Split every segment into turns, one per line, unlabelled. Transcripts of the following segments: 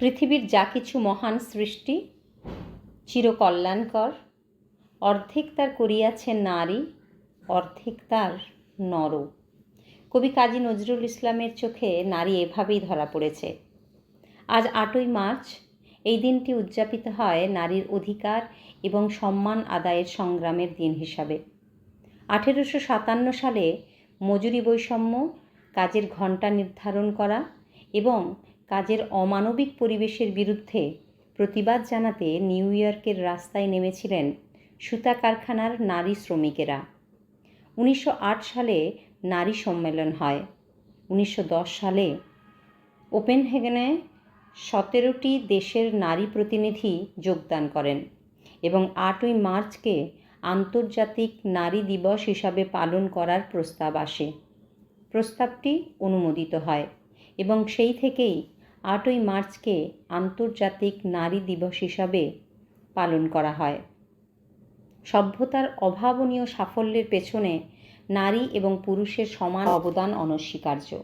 পৃথিবীর যা কিছু মহান সৃষ্টি চিরকল্যাণকর, অর্ধেক তার করিয়াছেন নারী, অর্ধেক তার নর। কবি কাজী নজরুল ইসলামের চোখে নারী এভাবেই ধরা পড়েছে। আজ আটই মার্চ, এই দিনটি উদযাপিত হয় নারীর অধিকার এবং সম্মান আদায়ের সংগ্রামের দিন হিসাবে। আঠেরোশো সাতান্ন সালে মজুরি বৈষম্য, কাজের ঘণ্টা নির্ধারণ করা এবং কাজের অমানবিক পরিবেশের বিরুদ্ধে প্রতিবাদ জানাতে নিউ ইয়র্কের রাস্তায় নেমেছিলেন সুতা কারখানার নারী শ্রমিকেরা। উনিশশো আট সালে নারী সম্মেলন হয়। উনিশশো দশ সালে ওপেনহেগেনে সতেরোটি দেশের নারী প্রতিনিধি যোগদান করেন এবং আটই মার্চকে আন্তর্জাতিক নারী দিবস হিসাবে পালন করার প্রস্তাব আসে। প্রস্তাবটি অনুমোদিত হয় এবং সেই থেকেই আটই মার্চকে আন্তর্জাতিক নারী দিবস হিসাবে পালন করা হয়। সভ্যতার অভাবনীয় সাফল্যের পেছনে নারী এবং পুরুষের সমান অবদান অনস্বীকার্য।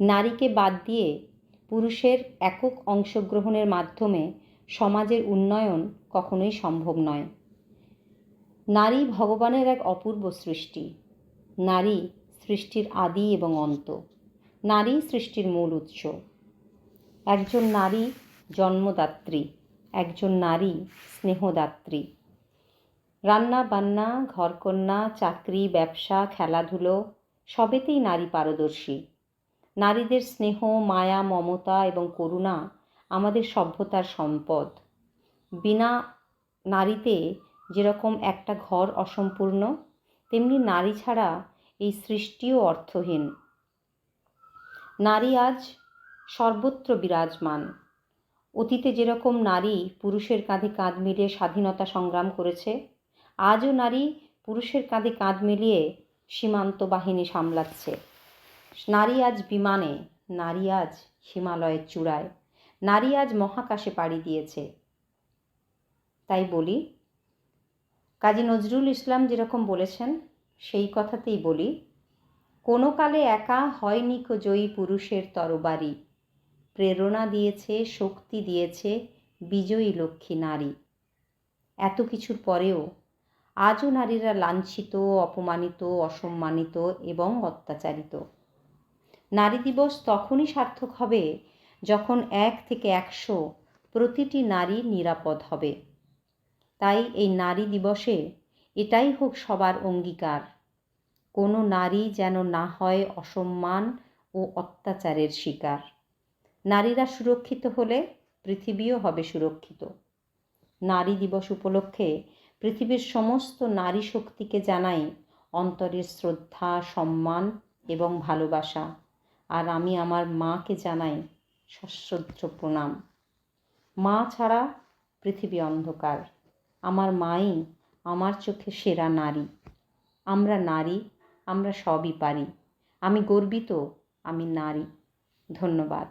নারীকে বাদ দিয়ে পুরুষের একক অংশগ্রহণের মাধ্যমে সমাজের উন্নয়ন কখনোই সম্ভব নয়। নারী ভগবানের এক অপূর্ব সৃষ্টি। নারী সৃষ্টির আদি এবং অন্ত। নারী সৃষ্টির মূল উৎস। একজন নারী জন্মদাত্রী, একজন নারী স্নেহদাত্রী। রান্না বান্না, ঘরকন্যা, চাকরি, ব্যবসা, খেলাধুলো, সবেতেই নারী পারদর্শী। নারীদের স্নেহ, মায়া, মমতা এবং করুণা আমাদের সভ্যতার সম্পদ। বিনা নারীতে যেরকম একটা ঘর অসম্পূর্ণ, তেমনি নারী ছাড়া এই সৃষ্টিও অর্থহীন। নারী আজ সর্বত্র বিরাজমান। অতীতে যেরকম নারী পুরুষের কাঁধে কাঁধ মিলিয়ে স্বাধীনতা সংগ্রাম করেছে, আজও নারী পুরুষের কাঁধে কাঁধ মিলিয়ে সীমান্ত বাহিনী সামলাচ্ছে। নারী আজ বিমানে, নারী আজ হিমালয়ের চূড়ায়, নারী আজ মহাকাশে পাড়ি দিয়েছে। তাই বলি, কাজী নজরুল ইসলাম যেরকম বলেছেন, সেই কথাতেই বলি, কোনো কালে একা হয়নি জয়ী পুরুষের তরবারি। প্রেরণা দিয়েছে, শক্তি দিয়েছে বিজয়ী লক্ষ্মী নারী। এত কিছুর পরেও আজও নারীরা লাঞ্ছিত, অপমানিত, অসম্মানিত এবং অত্যাচারিত। নারী দিবস তখনই সার্থক হবে যখন এক থেকে একশো প্রতিটি নারী নিরাপদ হবে। তাই এই নারী দিবসে এটাই হোক সবার অঙ্গীকার। কোনো নারী যেন না হয় অসম্মান ও অত্যাচারের শিকার। নারীরা সুরক্ষিত হলে পৃথিবীও হবে সুরক্ষিত। নারী দিবস উপলক্ষে পৃথিবীর সমস্ত নারী শক্তিকে জানাই অন্তরের শ্রদ্ধা, সম্মান এবং ভালোবাসা। আর আমি আমার মাকে জানাই সশ্রদ্ধ প্রণাম। মা ছাড়া পৃথিবী অন্ধকার। আমার মাই আমার চোখে সেরা নারী। আমরা নারী, আমরা সবই পারি। আমি গর্বিত, আমি নারী। ধন্যবাদ।